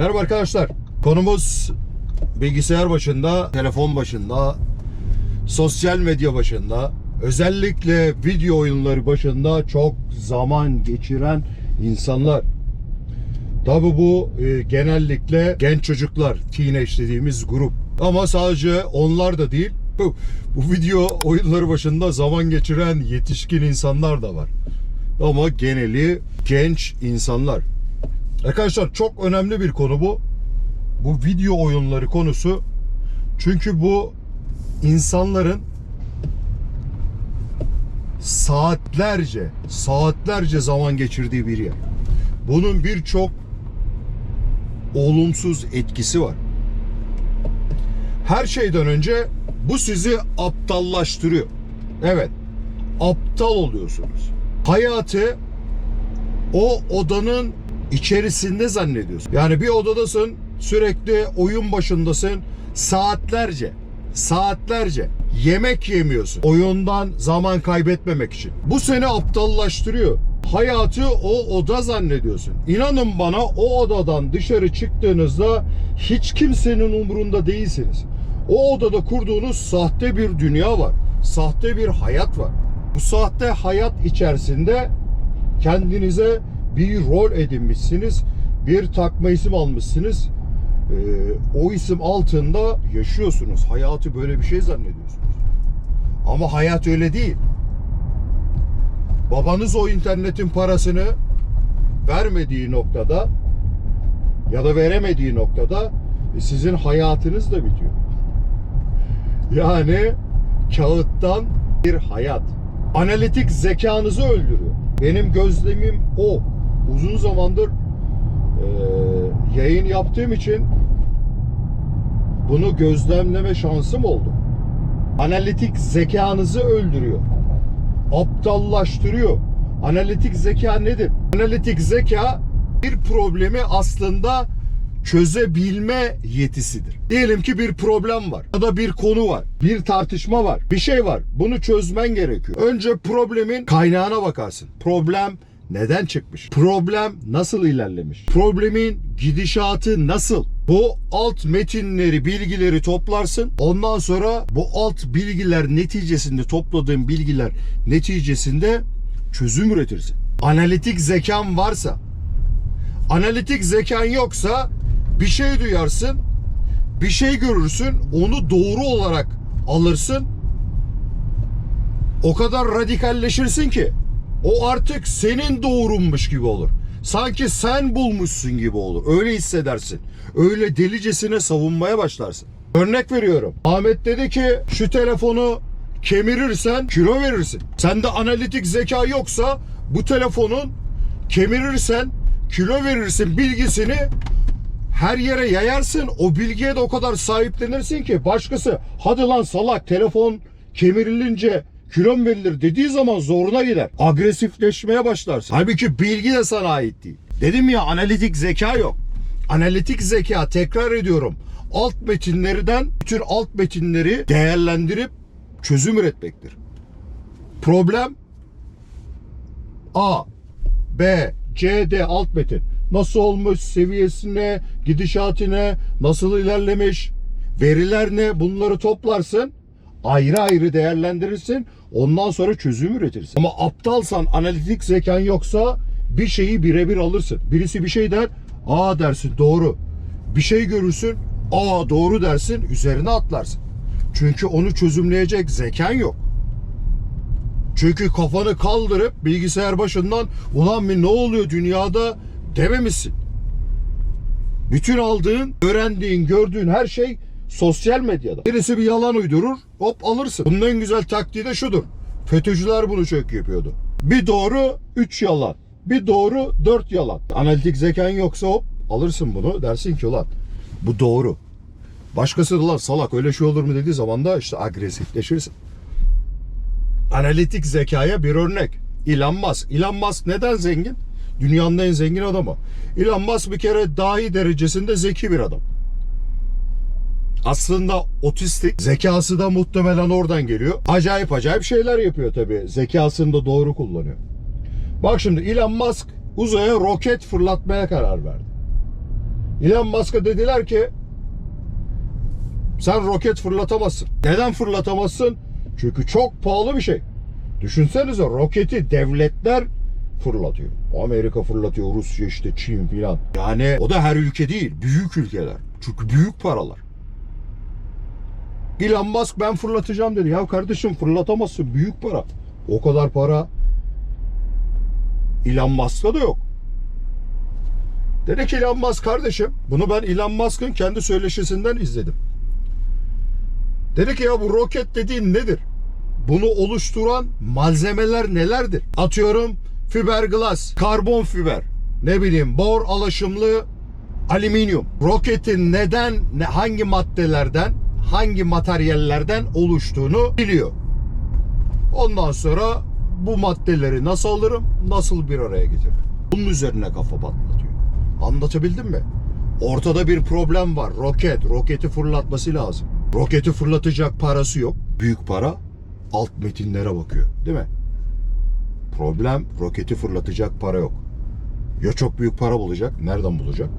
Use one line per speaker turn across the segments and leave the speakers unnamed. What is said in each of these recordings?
Merhaba arkadaşlar. Konumuz bilgisayar başında, telefon başında, sosyal medya başında, özellikle video oyunları başında çok zaman geçiren insanlar. Tabi bu e, genellikle genç çocuklar, teenage dediğimiz grup. Ama sadece onlar da değil. Bu, bu video oyunları başında zaman geçiren yetişkin insanlar da var. Ama geneli genç insanlar. Arkadaşlar çok önemli bir konu bu. Bu video oyunları konusu. Çünkü bu insanların saatlerce, saatlerce zaman geçirdiği bir yer. Bunun birçok olumsuz etkisi var. Her şeyden önce bu sizi aptallaştırıyor. Evet, aptal oluyorsunuz. Hayatı o odanın içerisinde zannediyorsun. Yani bir odadasın, sürekli oyun başındasın, saatlerce, saatlerce yemek yemiyorsun. Oyundan zaman kaybetmemek için. Bu seni aptallaştırıyor. Hayatı o oda zannediyorsun. İnanın bana o odadan dışarı çıktığınızda hiç kimsenin umurunda değilsiniz. O odada kurduğunuz sahte bir dünya var. Sahte bir hayat var. Bu sahte hayat içerisinde kendinize bir rol edinmişsiniz. Bir takma isim almışsınız. Ee, o isim altında yaşıyorsunuz. Hayatı böyle bir şey zannediyorsunuz. Ama hayat öyle değil. Babanız o internetin parasını vermediği noktada ya da veremediği noktada e, sizin hayatınız da bitiyor. Yani kağıttan bir hayat. Analitik zekanızı öldürüyor. Benim gözlemim o. Uzun zamandır e, yayın yaptığım için bunu gözlemleme şansım oldu. Analitik zekanızı öldürüyor. Aptallaştırıyor. Analitik zeka nedir? Analitik zeka bir problemi aslında çözebilme yetisidir. Diyelim ki bir problem var ya da bir konu var, bir tartışma var, bir şey var. Bunu çözmen gerekiyor. Önce problemin kaynağına bakarsın. Problem neden çıkmış? Problem nasıl ilerlemiş? Problemin gidişatı nasıl? Bu alt metinleri, bilgileri toplarsın. Ondan sonra bu alt bilgiler neticesinde topladığın bilgiler neticesinde çözüm üretirsin. Analitik zekan varsa, analitik zekan yoksa bir şey duyarsın, bir şey görürsün, onu doğru olarak alırsın. O kadar radikalleşirsin ki o artık senin doğrunmuş gibi olur. Sanki sen bulmuşsun gibi olur. Öyle hissedersin. Öyle delicesine savunmaya başlarsın. Örnek veriyorum. Ahmet dedi ki şu telefonu kemirirsen kilo verirsin. Sende analitik zeka yoksa bu telefonun kemirirsen kilo verirsin bilgisini her yere yayarsın. O bilgiye de o kadar sahiplenirsin ki başkası hadi lan salak telefon kemirilince kilon verilir dediği zaman zoruna gider. Agresifleşmeye başlarsın. Halbuki bilgi de sana ait değil. Dedim ya analitik zeka yok. Analitik zeka tekrar ediyorum. Alt metinlerden bütün alt metinleri değerlendirip çözüm üretmektir. Problem A, B, C, D alt metin. Nasıl olmuş, seviyesine, gidişatine, nasıl ilerlemiş, veriler ne bunları toplarsın. Ayrı ayrı değerlendirirsin. Ondan sonra çözüm üretirsin. Ama aptalsan, analitik zekan yoksa bir şeyi birebir alırsın. Birisi bir şey der, aa dersin doğru. Bir şey görürsün, aa doğru dersin, üzerine atlarsın. Çünkü onu çözümleyecek zekan yok. Çünkü kafanı kaldırıp bilgisayar başından ulan bir ne oluyor dünyada dememişsin. Bütün aldığın, öğrendiğin, gördüğün her şey sosyal medyada. Birisi bir yalan uydurur, hop alırsın. Bunun en güzel taktiği de şudur. FETÖ'cüler bunu çok yapıyordu. Bir doğru, üç yalan. Bir doğru, dört yalan. Analitik zekan yoksa hop alırsın bunu. Dersin ki ulan bu doğru. Başkası da lan salak öyle şey olur mu dediği zaman da işte agresifleşirsin. Analitik zekaya bir örnek. Elon Musk. Elon Musk neden zengin? Dünyanın en zengin adamı. Elon Musk bir kere dahi derecesinde zeki bir adam. Aslında otistik. Zekası da muhtemelen oradan geliyor. Acayip acayip şeyler yapıyor tabii. Zekasını da doğru kullanıyor. Bak şimdi Elon Musk uzaya roket fırlatmaya karar verdi. Elon Musk'a dediler ki sen roket fırlatamazsın. Neden fırlatamazsın? Çünkü çok pahalı bir şey. Düşünsenize roketi devletler fırlatıyor. Amerika fırlatıyor, Rusya işte Çin filan. Yani o da her ülke değil, büyük ülkeler. Çünkü büyük paralar. Elon Musk ben fırlatacağım dedi. Ya kardeşim fırlatamazsın, büyük para. O kadar para Elon Musk'ta da yok. Dedi ki Elon Musk kardeşim, bunu ben Elon Musk'ın kendi söyleşisinden izledim. Dedi ki ya bu roket dediğin nedir? Bunu oluşturan malzemeler nelerdir? Atıyorum fiberglass, karbon fiber, ne bileyim bor alaşımlı alüminyum. Roketin neden, ne, hangi maddelerden, hangi materyallerden oluştuğunu biliyor. Ondan sonra bu maddeleri nasıl alırım, nasıl bir araya getiririm? Bunun üzerine kafa patlatıyor. Anlatabildim mi? Ortada bir problem var. Roket, roketi fırlatması lazım. Roketi fırlatacak parası yok. Büyük para alt metinlere bakıyor. Değil mi? Problem roketi fırlatacak para yok. Ya çok büyük para bulacak. Nereden bulacak?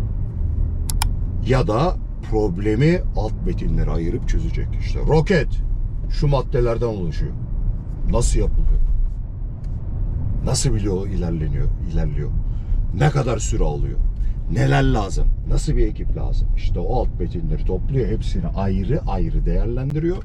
ya da problemi alt metinlere ayırıp çözecek. İşte roket şu maddelerden oluşuyor. Nasıl yapılıyor? Nasıl biliyor ilerleniyor, ilerliyor? Ne kadar süre alıyor? Neler lazım? Nasıl bir ekip lazım? İşte o alt metinleri topluyor. Hepsini ayrı ayrı değerlendiriyor.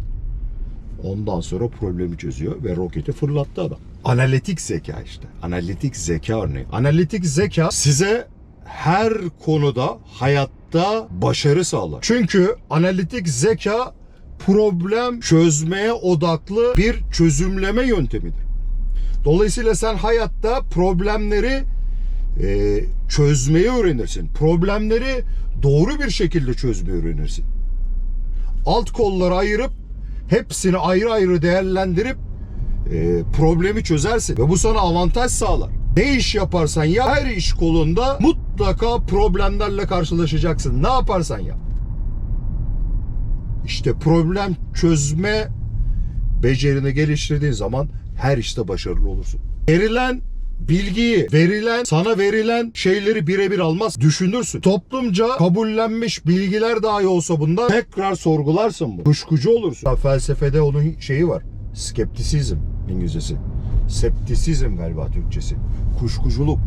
Ondan sonra problemi çözüyor ve roketi fırlattı adam. Analitik zeka işte. Analitik zeka örneği. Analitik zeka size her konuda hayatta başarı sağlar. Çünkü analitik zeka problem çözmeye odaklı bir çözümleme yöntemidir. Dolayısıyla sen hayatta problemleri e, çözmeyi öğrenirsin. Problemleri doğru bir şekilde çözmeyi öğrenirsin. Alt kolları ayırıp hepsini ayrı ayrı değerlendirip e, problemi çözersin ve bu sana avantaj sağlar. Ne iş yaparsan ya her iş kolunda mutlaka problemlerle karşılaşacaksın. Ne yaparsan yap. İşte problem çözme becerini geliştirdiğin zaman her işte başarılı olursun. Verilen bilgiyi, verilen, sana verilen şeyleri birebir almaz. Düşünürsün. Toplumca kabullenmiş bilgiler dahi olsa bunda tekrar sorgularsın bu. Kuşkucu olursun. Felsefede onun şeyi var. Skeptisizm İngilizcesi. Septisizm galiba Türkçesi. Kuşkuculuk.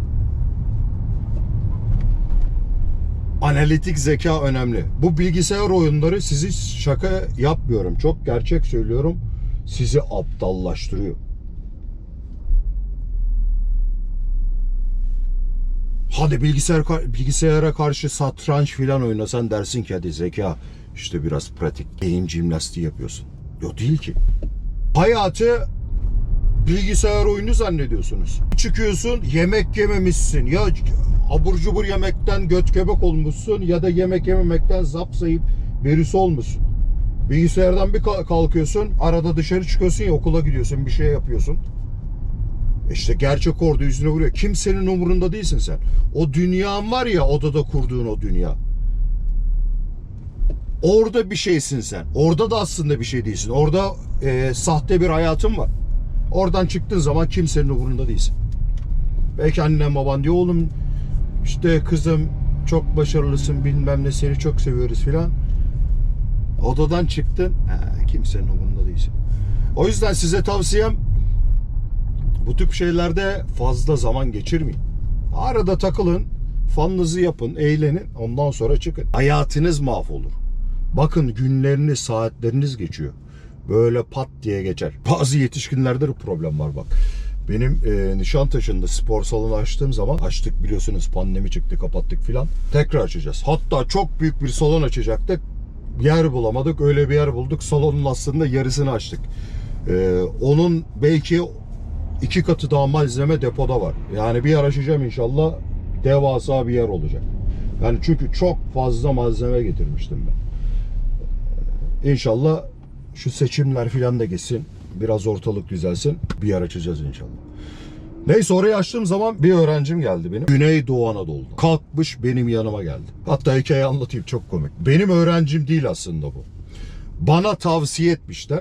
Analitik zeka önemli. Bu bilgisayar oyunları sizi şaka yapmıyorum. Çok gerçek söylüyorum. Sizi aptallaştırıyor. Hadi bilgisayar bilgisayara karşı satranç filan oynasan dersin ki hadi zeka işte biraz pratik beyin jimnastiği yapıyorsun. Yok değil ki. Hayatı bilgisayar oyunu zannediyorsunuz. Çıkıyorsun yemek yememişsin ya abur cubur yemekten göt kebek olmuşsun ya da yemek yememekten zapsayıp birisi olmuşsun. Bilgisayardan bir kalkıyorsun arada dışarı çıkıyorsun ya okula gidiyorsun bir şey yapıyorsun. İşte gerçek orada yüzüne vuruyor. Kimsenin umurunda değilsin sen. O dünyan var ya odada kurduğun o dünya. Orada bir şeysin sen. Orada da aslında bir şey değilsin. Orada e, sahte bir hayatın var. Oradan çıktığın zaman kimsenin umurunda değilsin. Belki annen baban diyor oğlum işte kızım çok başarılısın bilmem ne seni çok seviyoruz filan. Odadan çıktın he, kimsenin umurunda değilsin. O yüzden size tavsiyem bu tip şeylerde fazla zaman geçirmeyin. Arada takılın, fanınızı yapın, eğlenin, ondan sonra çıkın. Hayatınız mahvolur. Bakın günleriniz, saatleriniz geçiyor. Böyle pat diye geçer. Bazı yetişkinlerde de problem var bak. Benim e, Nişantaşı'nda spor salonu açtığım zaman açtık biliyorsunuz pandemi çıktı kapattık filan. Tekrar açacağız. Hatta çok büyük bir salon açacaktık. Yer bulamadık. Öyle bir yer bulduk. Salonun aslında yarısını açtık. E, onun belki iki katı daha malzeme depoda var. Yani bir yer açacağım inşallah devasa bir yer olacak. Yani çünkü çok fazla malzeme getirmiştim ben. İnşallah şu seçimler filan da geçsin. Biraz ortalık düzelsin. Bir yer açacağız inşallah. Neyse orayı açtığım zaman bir öğrencim geldi benim. Güneydoğu Anadolu'da. Kalkmış benim yanıma geldi. Hatta hikaye anlatayım çok komik. Benim öğrencim değil aslında bu. Bana tavsiye etmişler.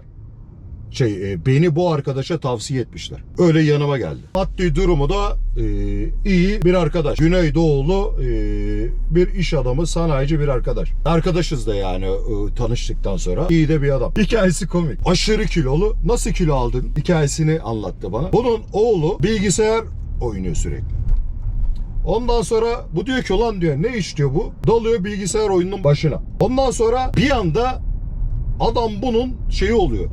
Şey e, beni bu arkadaşa tavsiye etmişler. Öyle yanıma geldi. Maddi durumu da e, iyi bir arkadaş. Güneydoğulu e, bir iş adamı, sanayici bir arkadaş. Arkadaşız da yani e, tanıştıktan sonra. İyi de bir adam. Hikayesi komik. Aşırı kilolu. Nasıl kilo aldın? Hikayesini anlattı bana. Bunun oğlu bilgisayar oynuyor sürekli. Ondan sonra bu diyor ki ulan diyor ne iş diyor bu? Dalıyor bilgisayar oyununun başına. Ondan sonra bir anda adam bunun şeyi oluyor.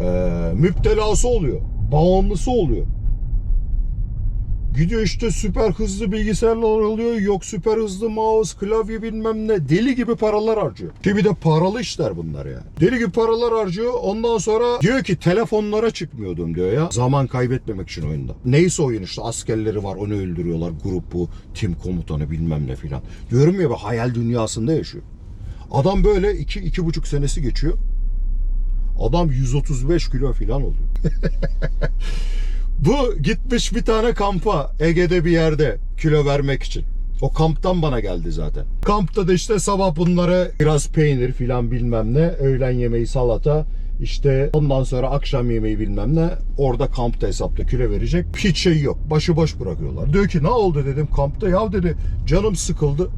Ee, müptelası oluyor. Bağımlısı oluyor. Gidiyor işte süper hızlı bilgisayarlar alıyor. Yok süper hızlı mouse, klavye bilmem ne. Deli gibi paralar harcıyor. Ki bir de paralı işler bunlar yani. Deli gibi paralar harcıyor. Ondan sonra diyor ki telefonlara çıkmıyordum diyor ya. Zaman kaybetmemek için oyunda. Neyse oyun işte askerleri var onu öldürüyorlar. Grubu, tim komutanı bilmem ne filan. Diyorum ya bir hayal dünyasında yaşıyor. Adam böyle iki, iki buçuk senesi geçiyor. Adam 135 kilo filan oluyor. Bu gitmiş bir tane kampa Ege'de bir yerde kilo vermek için. O kamptan bana geldi zaten. Kampta da işte sabah bunlara biraz peynir filan bilmem ne, öğlen yemeği salata, işte ondan sonra akşam yemeği bilmem ne. Orada kampta hesapta kilo verecek. Hiç şey yok. Başıboş bırakıyorlar. Diyor ki ne oldu dedim kampta. Ya dedi canım sıkıldı.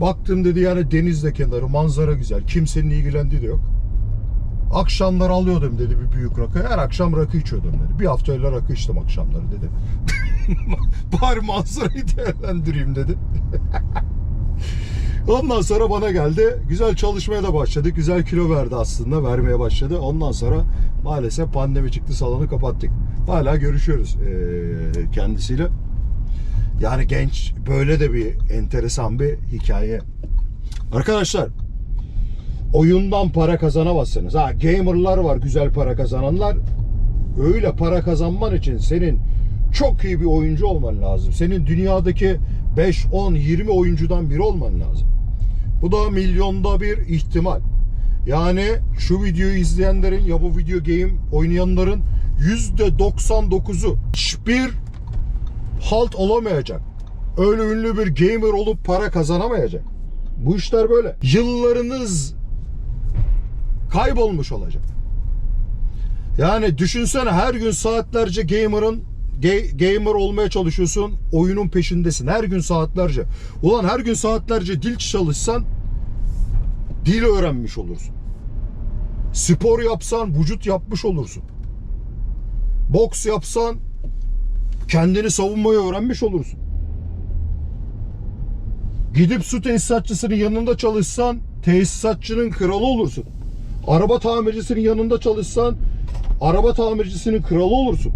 Baktım dedi yani denizde kenarı manzara güzel. Kimsenin ilgilendiği de yok. Akşamlar alıyordum dedi bir büyük rakı. Her akşam rakı içiyordum dedi. Bir hafta öyle rakı içtim akşamları dedi. Bari manzarayı değerlendireyim dedi. Ondan sonra bana geldi. Güzel çalışmaya da başladık. Güzel kilo verdi aslında. Vermeye başladı. Ondan sonra maalesef pandemi çıktı. Salonu kapattık. Hala görüşüyoruz kendisiyle. Yani genç böyle de bir enteresan bir hikaye. Arkadaşlar oyundan para kazanamazsınız. Ha gamerlar var güzel para kazananlar. Öyle para kazanman için senin çok iyi bir oyuncu olman lazım. Senin dünyadaki 5, 10, 20 oyuncudan biri olman lazım. Bu da milyonda bir ihtimal. Yani şu videoyu izleyenlerin ya bu video game oynayanların %99'u hiçbir halt olamayacak. Öyle ünlü bir gamer olup para kazanamayacak. Bu işler böyle. Yıllarınız kaybolmuş olacak. Yani düşünsene her gün saatlerce gamer'ın ga- gamer olmaya çalışıyorsun. Oyunun peşindesin. Her gün saatlerce. Ulan her gün saatlerce dil çalışsan dil öğrenmiş olursun. Spor yapsan vücut yapmış olursun. Boks yapsan kendini savunmayı öğrenmiş olursun. Gidip su tesisatçısının yanında çalışsan tesisatçının kralı olursun. Araba tamircisinin yanında çalışsan araba tamircisinin kralı olursun.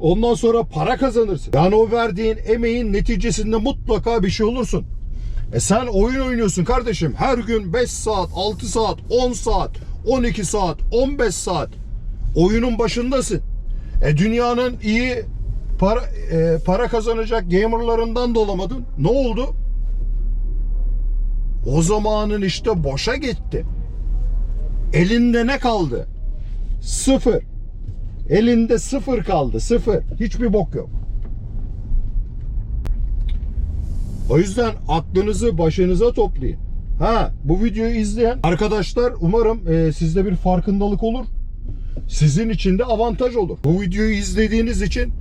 Ondan sonra para kazanırsın. Yani o verdiğin emeğin neticesinde mutlaka bir şey olursun. E sen oyun oynuyorsun kardeşim. Her gün 5 saat, 6 saat, 10 saat, 12 saat, 15 saat oyunun başındasın. E dünyanın iyi para e, para kazanacak gamerlarından da olamadın. Ne oldu? O zamanın işte boşa gitti. Elinde ne kaldı? Sıfır. Elinde sıfır kaldı. Sıfır. Hiçbir bok yok. O yüzden aklınızı başınıza toplayın. Ha, bu videoyu izleyen arkadaşlar umarım e, sizde bir farkındalık olur. Sizin için de avantaj olur. Bu videoyu izlediğiniz için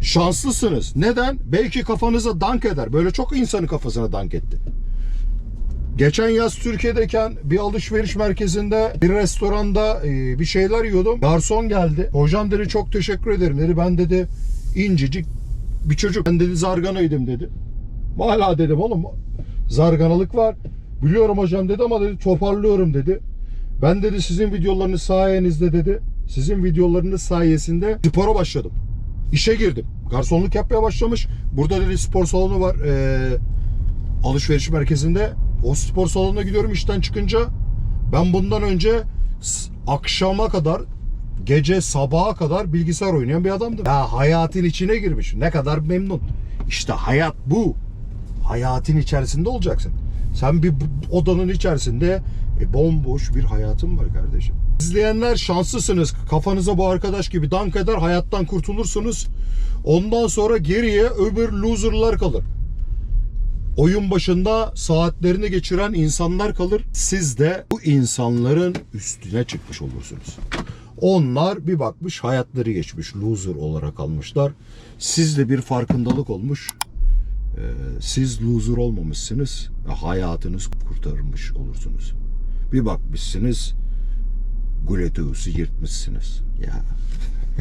şanslısınız. Neden? Belki kafanıza dank eder. Böyle çok insanın kafasına dank etti. Geçen yaz Türkiye'deyken bir alışveriş merkezinde bir restoranda e, bir şeyler yiyordum. Garson geldi. Hocam dedi çok teşekkür ederim dedi. Ben dedi incecik bir çocuk. Ben dedi zarganaydım dedi. Hala dedim oğlum zarganalık var. Biliyorum hocam dedi ama dedi toparlıyorum dedi. Ben dedi sizin videolarınız sayenizde dedi. Sizin videolarınız sayesinde spora başladım. İşe girdim. Garsonluk yapmaya başlamış. Burada dedi spor salonu var. Ee, alışveriş merkezinde. O spor salonuna gidiyorum işten çıkınca. Ben bundan önce akşama kadar gece sabaha kadar bilgisayar oynayan bir adamdım. Ya hayatın içine girmiş. Ne kadar memnun. İşte hayat bu. Hayatın içerisinde olacaksın. Sen bir odanın içerisinde e, bomboş bir hayatın var kardeşim. İzleyenler şanslısınız. Kafanıza bu arkadaş gibi dank eder. Hayattan kurtulursunuz. Ondan sonra geriye öbür loserlar kalır. Oyun başında saatlerini geçiren insanlar kalır. Siz de bu insanların üstüne çıkmış olursunuz. Onlar bir bakmış hayatları geçmiş. Loser olarak almışlar. Sizde bir farkındalık olmuş. Ee, siz loser olmamışsınız. Hayatınız kurtarmış olursunuz. Bir bakmışsınız Guleteus'u yırtmışsınız. Ya.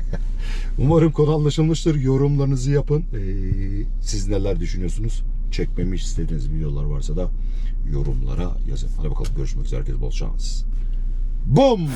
Umarım konu anlaşılmıştır. Yorumlarınızı yapın. Ee, siz neler düşünüyorsunuz? Çekmemi istediğiniz videolar varsa da yorumlara yazın. Hadi bakalım görüşmek üzere. Herkese bol şans. Bum!